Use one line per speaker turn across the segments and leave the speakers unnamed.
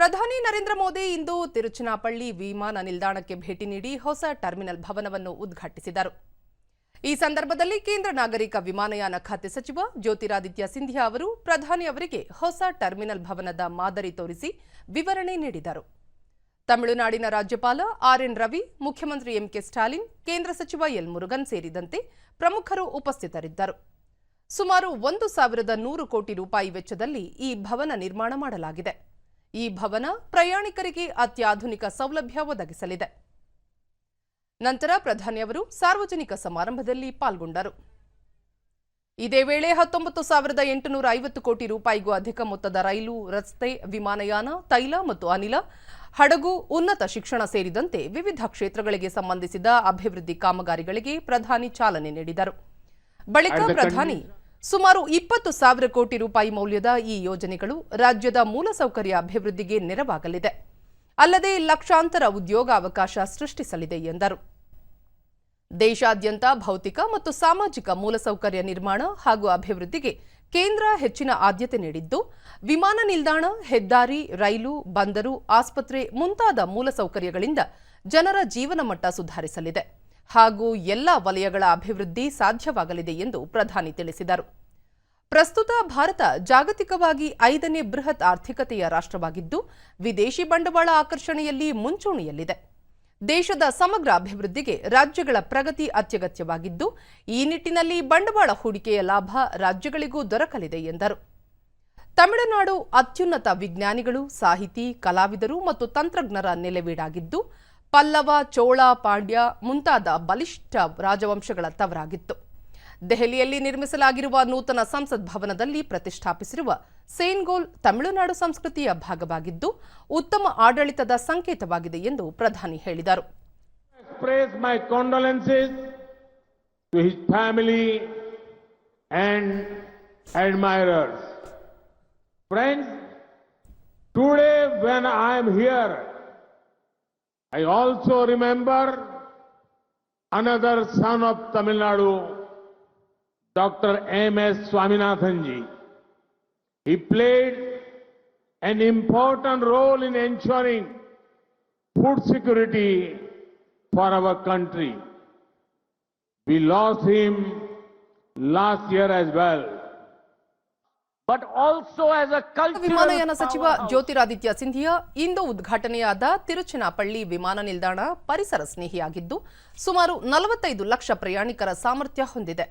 ಪ್ರಧಾನಿ ನರೇಂದ್ರ ಮೋದಿ ಇಂದು ತಿರುಚನಾಪಳ್ಳಿ ವಿಮಾನ ನಿಲ್ದಾಣಕ್ಕೆ ಭೇಟಿ ನೀಡಿ ಹೊಸ ಟರ್ಮಿನಲ್ ಭವನವನ್ನು ಉದ್ಘಾಟಿಸಿದರು. ಈ ಸಂದರ್ಭದಲ್ಲಿ ಕೇಂದ್ರ ನಾಗರಿಕ ವಿಮಾನಯಾನ ಖಾತೆ ಸಚಿವ ಜ್ಯೋತಿರಾದಿತ್ಯ ಸಿಂಧಿಯಾ ಅವರು ಪ್ರಧಾನಿ ಅವರಿಗೆ ಹೊಸ ಟರ್ಮಿನಲ್ ಭವನದ ಮಾದರಿ ತೋರಿಸಿ ವಿವರಣೆ ನೀಡಿದರು. ತಮಿಳುನಾಡಿನ ರಾಜ್ಯಪಾಲ ಆರ್ಎನ್ ರವಿ, ಮುಖ್ಯಮಂತ್ರಿ ಎಂಕೆ ಸ್ಟಾಲಿನ್, ಕೇಂದ್ರ ಸಚಿವ ಎಲ್ ಮುರುಗನ್ ಸೇರಿದಂತೆ ಪ್ರಮುಖರು ಉಪಸ್ಥಿತರಿದ್ದರು. ಸುಮಾರು ಒಂದು ಸಾವಿರದ ನೂರು ಕೋಟಿ ರೂಪಾಯಿ ವೆಚ್ಚದಲ್ಲಿ ಈ ಭವನ ನಿರ್ಮಾಣ ಮಾಡಲಾಗಿದೆ. ಈ ಭವನ ಪ್ರಯಾಣಿಕರಿಗೆ ಅತ್ಯಾಧುನಿಕ ಸೌಲಭ್ಯ ಒದಗಿಸಲಿದೆ. ನಂತರ ಪ್ರಧಾನಿಯವರು ಸಾರ್ವಜನಿಕ ಸಮಾರಂಭದಲ್ಲಿ ಪಾಲ್ಗೊಂಡರು. ಇದೇ ವೇಳೆ ಹತ್ತೊಂಬತ್ತು ಸಾವಿರದ ಎಂಟುನೂರ ಐವತ್ತು ಕೋಟಿ ರೂಪಾಯಿಗೂ ಅಧಿಕ ಮೊತ್ತದ ರೈಲು ರಸ್ತೆ ವಿಮಾನಯಾನ ತೈಲ ಮತ್ತು ಅನಿಲ ಹಡಗು ಉನ್ನತ ಶಿಕ್ಷಣ ಸೇರಿದಂತೆ ವಿವಿಧ ಕ್ಷೇತ್ರಗಳಿಗೆ ಸಂಬಂಧಿಸಿದ ಅಭಿವೃದ್ಧಿ ಕಾಮಗಾರಿಗಳಿಗೆ ಪ್ರಧಾನಿ ಚಾಲನೆ ನೀಡಿದರು. ಬಳಿಕ ಪ್ರಧಾನಿ ಸುಮಾರು ಇಪ್ಪತ್ತು ಸಾವಿರ ಕೋಟಿ ರೂಪಾಯಿ ಮೌಲ್ಯದ ಈ ಯೋಜನೆಗಳು ರಾಜ್ಯದ ಮೂಲಸೌಕರ್ಯ ಅಭಿವೃದ್ಧಿಗೆ ನೆರವಾಗಲಿದೆ. ಅಲ್ಲದೆ ಲಕ್ಷಾಂತರ ಉದ್ಯೋಗಾವಕಾಶ ಸೃಷ್ಟಿಸಲಿದೆ ಎಂದರು. ದೇಶಾದ್ಯಂತ ಭೌತಿಕ ಮತ್ತು ಸಾಮಾಜಿಕ ಮೂಲಸೌಕರ್ಯ ನಿರ್ಮಾಣ ಹಾಗೂ ಅಭಿವೃದ್ಧಿಗೆ ಕೇಂದ್ರ ಹೆಚ್ಚಿನ ಆದ್ಯತೆ ನೀಡಿದ್ದು, ವಿಮಾನ ನಿಲ್ದಾಣ, ಹೆದ್ದಾರಿ, ರೈಲು, ಬಂದರು, ಆಸ್ಪತ್ರೆ ಮುಂತಾದ ಮೂಲಸೌಕರ್ಯಗಳಿಂದ ಜನರ ಜೀವನ ಮಟ್ಟ ಸುಧಾರಿಸಲಿದೆ. ಹಾಗೂ ಎಲ್ಲ ವಲಯಗಳ ಅಭಿವೃದ್ಧಿ ಸಾಧ್ಯವಾಗಲಿದೆ ಎಂದು ಪ್ರಧಾನಿ ತಿಳಿಸಿದರು. ಪ್ರಸ್ತುತ ಭಾರತ ಜಾಗತಿಕವಾಗಿ ಐದನೇ ಬೃಹತ್ ಆರ್ಥಿಕತೆಯ ರಾಷ್ಟ್ರವಾಗಿದ್ದು, ವಿದೇಶಿ ಬಂಡವಾಳ ಆಕರ್ಷಣೆಯಲ್ಲಿ ಮುಂಚೂಣಿಯಲ್ಲಿದೆ. ದೇಶದ ಸಮಗ್ರ ಅಭಿವೃದ್ಧಿಗೆ ರಾಜ್ಯಗಳ ಪ್ರಗತಿ ಅತ್ಯಗತ್ಯವಾಗಿದ್ದು, ಈ ನಿಟ್ಟಿನಲ್ಲಿ ಬಂಡವಾಳ ಹೂಡಿಕೆಯ ಲಾಭ ರಾಜ್ಯಗಳಿಗೂ ದೊರಕಲಿದೆ ಎಂದರು. ತಮಿಳುನಾಡು ಅತ್ಯುನ್ನತ ವಿಜ್ಞಾನಿಗಳು, ಸಾಹಿತಿ, ಕಲಾವಿದರು ಮತ್ತು ತಂತ್ರಜ್ಞರ ನೆಲೆವೀಡಾಗಿದ್ದು ಪಲ್ಲವ ಚೋಳ ಪಾಂಡ್ಯ ಮುಂತಾದ ಬಲಿಷ್ಠ ರಾಜವಂಶಗಳ ತವರಾಗಿತ್ತು ದೆಹಲಿಯಲ್ಲಿ ನಿರ್ಮಿಸಲಾಗಿರುವ ನೂತನ ಸಂಸತ್ ಭವನದಲ್ಲಿ ಪ್ರತಿಷ್ಠಾಪಿಸಿರುವ ಸೇನ್ಗೋಲ್ ತಮಿಳುನಾಡು ಸಂಸ್ಕೃತಿಯ ಭಾಗವಾಗಿದ್ದು ಉತ್ತಮ ಆಡಳಿತದ ಸಂಕೇತವಾಗಿದೆ ಎಂದು ಪ್ರಧಾನಿ ಹೇಳಿದರು.
Friends, today when I am here, I also remember another son of Tamil Nadu, Dr. M.S. Swaminathan ji. He played an important role in ensuring food security for our country. We lost him last year as well.
ವಿಮಾನಯಾನ ಸಚಿವ. ಜ್ಯೋತಿರಾದಿತ್ಯ ಸಿಂಧಿಯಾ ಇಂದು ಉದ್ಘಾಟನೆಯಾದ ತಿರುಚನಾಪಳ್ಳಿ ವಿಮಾನ ನಿಲ್ದಾಣ ಪರಿಸರ ಸ್ನೇಹಿಯಾಗಿದ್ದು ಸುಮಾರು ನಲವತ್ತೈದು ಲಕ್ಷ ಪ್ರಯಾಣಿಕರ ಸಾಮರ್ಥ್ಯ ಹೊಂದಿದೆ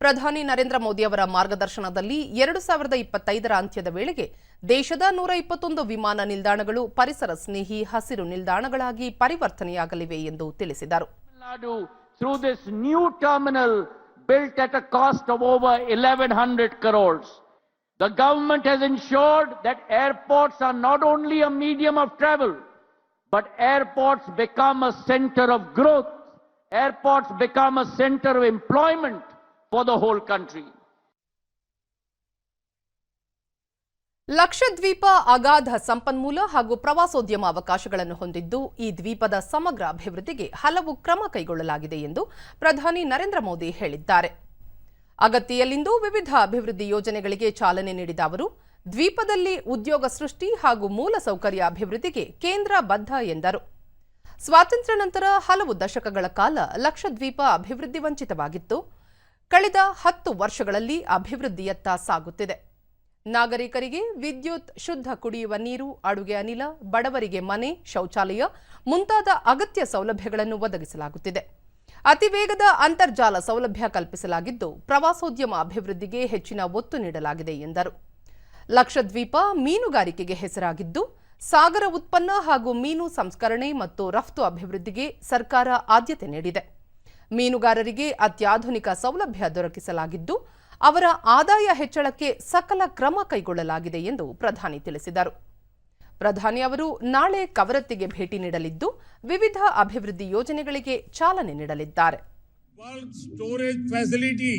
ಪ್ರಧಾನಿ ನರೇಂದ್ರ ಮೋದಿ ಅವರ ಮಾರ್ಗದರ್ಶನದಲ್ಲಿ ಎರಡು ಸಾವಿರದ ಇಪ್ಪತ್ತೈದರ ಅಂತ್ಯದ ವೇಳೆಗೆ ದೇಶದ ನೂರ ಇಪ್ಪತ್ತೊಂದು ವಿಮಾನ ನಿಲ್ದಾಣಗಳು ಪರಿಸರ ಸ್ನೇಹಿ ಹಸಿರು ನಿಲ್ದಾಣಗಳಾಗಿ ಪರಿವರ್ತನೆಯಾಗಲಿವೆ ಎಂದು ತಿಳಿಸಿದರು
through this new terminal built at a cost of over 1100 crores. The government has ensured that airports are not only a medium of travel, but airports become a center of growth. Airports become a center of employment for the whole country.
Lakshadweep ಅಗಾಧ ಸಂಪನ್ಮೂಲ ಹಾಗೂ ಪ್ರವಾಸೋದ್ಯಮ ಅವಕಾಶಗಳನ್ನು ಹೊಂದಿದ್ದು ಈ ದ್ವೀಪದ ಸಮಗ್ರ ಅಭಿವೃದ್ಧಿಗೆ ಹಲವು ಕ್ರಮ ಕೈಗೊಳ್ಳಲಾಗಿದೆ ಎಂದು ಪ್ರಧಾನಿ ನರೇಂದ್ರ ಮೋದಿ ಹೇಳಿದ್ದಾರೆ ಅಗತ್ತಿಯಲ್ಲಿಂದು ವಿವಿಧ ಅಭಿವೃದ್ಧಿ ಯೋಜನೆಗಳಿಗೆ ಚಾಲನೆ ನೀಡಿದ ಅವರು, ದ್ವೀಪದಲ್ಲಿ ಉದ್ಯೋಗ ಸೃಷ್ಟಿ ಹಾಗೂ ಮೂಲಸೌಕರ್ಯ ಅಭಿವೃದ್ಧಿಗೆ ಕೇಂದ್ರ ಬದ್ಧ ಎಂದರು. ಸ್ವಾತಂತ್ರ್ಯ ನಂತರ ಹಲವು ದಶಕಗಳ ಕಾಲ ಲಕ್ಷದ್ವೀಪ ಅಭಿವೃದ್ಧಿ ವಂಚಿತವಾಗಿತ್ತು. ಕಳೆದ ಹತ್ತು ವರ್ಷಗಳಲ್ಲಿ ಅಭಿವೃದ್ಧಿಯತ್ತ ಸಾಗುತ್ತಿದೆ. ನಾಗರಿಕರಿಗೆ ವಿದ್ಯುತ್, ಶುದ್ಧ ಕುಡಿಯುವ ನೀರು, ಅಡುಗೆ ಅನಿಲ, ಬಡವರಿಗೆ ಮನೆ, ಶೌಚಾಲಯ ಮುಂತಾದ ಅಗತ್ಯ ಸೌಲಭ್ಯಗಳನ್ನು ಒದಗಿಸಲಾಗುತ್ತಿದೆ. ಅತಿ ವೇಗದ ಅಂತರ್ಜಾಲ ಸೌಲಭ್ಯ ಕಲ್ಪಿಸಲಾಗಿದ್ದು ಪ್ರವಾಸೋದ್ಯಮ ಅಭಿವೃದ್ಧಿಗೆ ಹೆಚ್ಚಿನ ಒತ್ತು ನೀಡಲಾಗಿದೆ ಎಂದರು. ಲಕ್ಷದ್ವೀಪ ಮೀನುಗಾರಿಕೆಗೆ ಹೆಸರಾಗಿದ್ದು, ಸಾಗರ ಉತ್ಪನ್ನ ಹಾಗೂ ಮೀನು ಸಂಸ್ಕರಣೆ ಮತ್ತು ರಫ್ತು ಅಭಿವೃದ್ಧಿಗೆ ಸರ್ಕಾರ ಆದ್ಯತೆ ನೀಡಿದೆ. ಮೀನುಗಾರರಿಗೆ ಅತ್ಯಾಧುನಿಕ ಸೌಲಭ್ಯ ದೊರಕಿಸಲಾಗಿದ್ದು, ಅವರ ಆದಾಯ ಹೆಚ್ಚಳಕ್ಕೆ ಸಕಲ ಕ್ರಮ ಕೈಗೊಳ್ಳಲಾಗಿದೆ ಎಂದು ಪ್ರಧಾನಿ ತಿಳಿಸಿದರು. ಪ್ರಧಾನಿ ಅವರು ನಾಳೆ ಕವರತ್ತಿಗೆ ಭೇಟಿ ನೀಡಲಿದ್ದು ವಿವಿಧ ಅಭಿವೃದ್ಧಿ ಯೋಜನೆಗಳಿಗೆ ಚಾಲನೆ ನೀಡಲಿದ್ದಾರೆ
बल्क स्टोरेज फैसिलिटी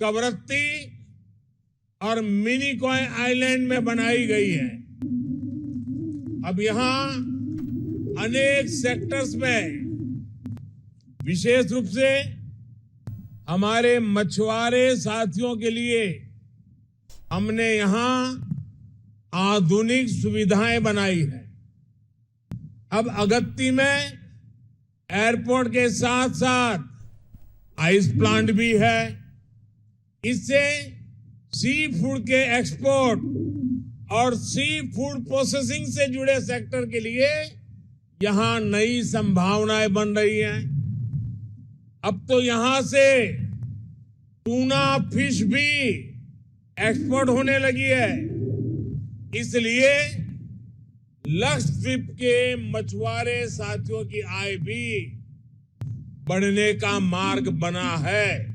कवरत्ती और मिनीकॉय आइलैंड में बनाई गई है अब यहां अनेक सेक्टर्स में विशेष रूप से हमारे मछुआरे साथियों के लिए हमने यहां आधुनिक सुविधाएँ बनाई है। अब अगत्ती में एयरपोर्ट के साथ साथ आइस प्लांट भी है। इससे सी फ़ूड के एक्सपोर्ट और सी फ़ूड प्रोसेसिंग से जुड़े सेक्टर के लिए यहाँ नई संभावनाएँ बन रही हैं। अब तो यहाँ से टूना फ़िश भी एक्सपोर्ट होने लगी है। इसलिए लक्षद्वीप के मछुआरे साथियों की आय भी बढ़ने का मार्ग बना है।